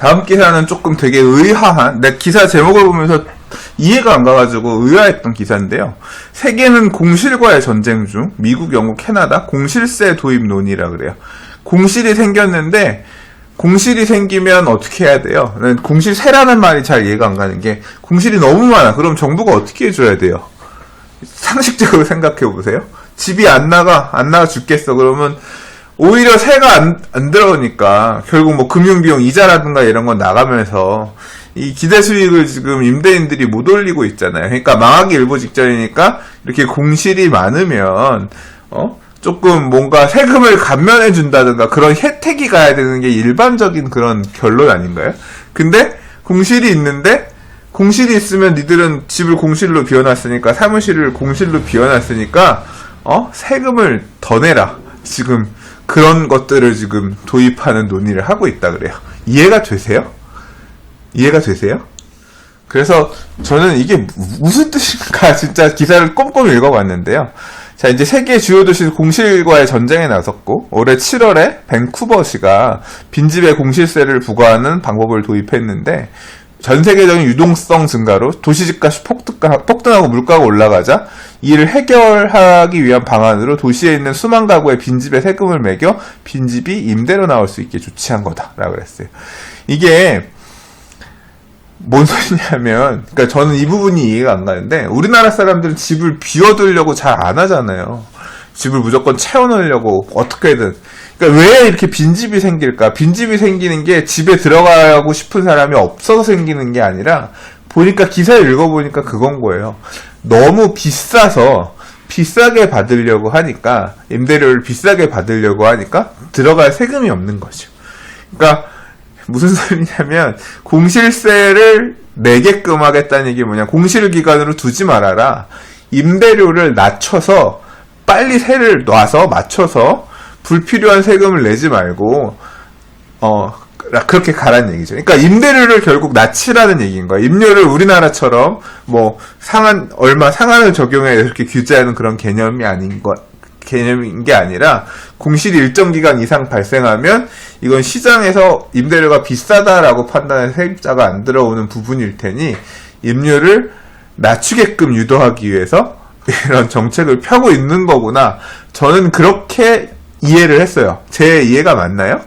다음 기사는 조금 되게 의아한, 내 기사 제목을 보면서 이해가 안 가가지고 의아했던 기사인데요. 세계는 공실과의 전쟁 중 미국, 영국, 캐나다 공실세 도입 논의라 그래요. 공실이 생겼는데 공실이 생기면 어떻게 해야 돼요? 난 공실세라는 말이 잘 이해가 안 가는 게 공실이 너무 많아. 그럼 정부가 어떻게 해줘야 돼요? 상식적으로 생각해 보세요. 집이 안 나가, 안 나가 죽겠어. 그러면 오히려 세가 안, 안 들어오니까 결국 뭐 금융비용 이자라든가 이런 건 나가면서 이 기대 수익을 지금 임대인들이 못 올리고 있잖아요. 그러니까 망하기 일보 직전이니까 이렇게 공실이 많으면 어 조금 뭔가 세금을 감면해 준다든가 그런 혜택이 가야 되는 게 일반적인 그런 결론 아닌가요? 근데 공실이 있는데 공실이 있으면 니들은 집을 공실로 비워놨으니까 사무실을 공실로 비워놨으니까 어 세금을 더 내라 지금 그런 것들을 지금 도입하는 논의를 하고 있다 그래요 이해가 되세요? 이해가 되세요? 그래서 저는 이게 무- 무슨 뜻인가 진짜 기사를 꼼꼼히 읽어봤는데요. 자 이제 세계 주요 도시 공실과의 전쟁에 나섰고 올해 7월에 밴쿠버시가 빈집에 공실세를 부과하는 방법을 도입했는데 전 세계적인 유동성 증가로 도시집값이 폭등하- 폭등하고 물가가 올라가자 이를 해결하기 위한 방안으로 도시에 있는 수만 가구의 빈집에 세금을 매겨 빈집이 임대로 나올 수 있게 조치한 거다라고 그랬어요. 이게 뭔 소리냐면, 그러니까 저는 이 부분이 이해가 안 가는데, 우리나라 사람들은 집을 비워두려고 잘 안 하잖아요. 집을 무조건 채워넣으려고 어떻게든. 그러니까 왜 이렇게 빈집이 생길까? 빈집이 생기는 게 집에 들어가고 싶은 사람이 없어서 생기는 게 아니라, 보니까 기사를 읽어보니까 그건 거예요. 너무 비싸서 비싸게 받으려고 하니까, 임대료를 비싸게 받으려고 하니까 들어갈 세금이 없는 거죠. 그러니까 무슨 소리냐면 공실세를 내게끔 하겠다는 얘기 뭐냐 공실 기간으로 두지 말아라 임대료를 낮춰서 빨리 세를 놔서 맞춰서 불필요한 세금을 내지 말고 어 그렇게 가라는 얘기죠. 그러니까 임대료를 결국 낮추라는 얘기인 거야. 임료를 우리나라처럼 뭐 상한 얼마 상한을 적용해 이렇게 규제하는 그런 개념이 아닌 것 개념인 게 아니라 공실이 일정 기간 이상 발생하면 이건 시장에서 임대료가 비싸다라고 판단해 세입자가 안 들어오는 부분일 테니 임료를 낮추게끔 유도하기 위해서 이런 정책을 펴고 있는 거구나. 저는 그렇게 이해를 했어요. 제 이해가 맞나요?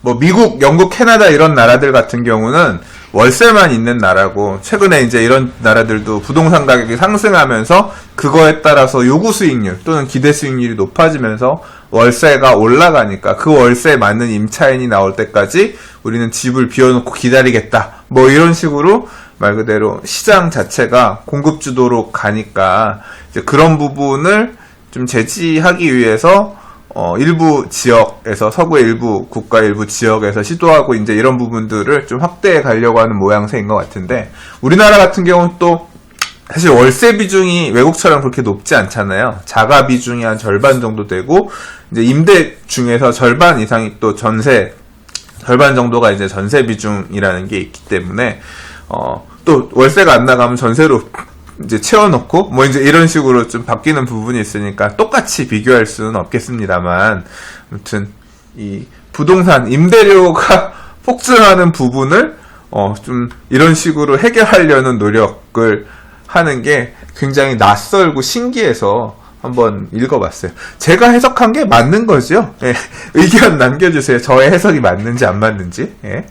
뭐 미국, 영국, 캐나다 이런 나라들 같은 경우는 월세만 있는 나라고 최근에 이제 이런 나라들도 부동산 가격이 상승하면서 그거에 따라서 요구 수익률 또는 기대 수익률이 높아지면서 월세가 올라가니까 그 월세에 맞는 임차인이 나올 때까지 우리는 집을 비워놓고 기다리겠다. 뭐 이런 식으로 말 그대로 시장 자체가 공급 주도로 가니까 이제 그런 부분을 좀 제지하기 위해서 어, 일부 지역에서 서구의 일부 국가 일부 지역에서 시도하고 이제 이런 부분들을 좀 확대해 가려고 하는 모양새인 것 같은데 우리나라 같은 경우는 또 사실 월세 비중이 외국처럼 그렇게 높지 않잖아요. 자가 비중이 한 절반 정도 되고 이제 임대 중에서 절반 이상이 또 전세 절반 정도가 이제 전세 비중이라는 게 있기 때문에 어, 또 월세가 안 나가면 전세로 이제 채워놓고 뭐 이제 이런 식으로 좀 바뀌는 부분이 있으니까 똑같이 비교할 수는 없겠습니다만 아무튼 이 부동산 임대료가 폭증하는 부분을 어 좀 이런 식으로 해결하려는 노력을 하는 게 굉장히 낯설고 신기해서 한번 읽어봤어요. 제가 해석한 게 맞는 거죠. 예, 의견 남겨주세요. 저의 해석이 맞는지 안 맞는지. 예.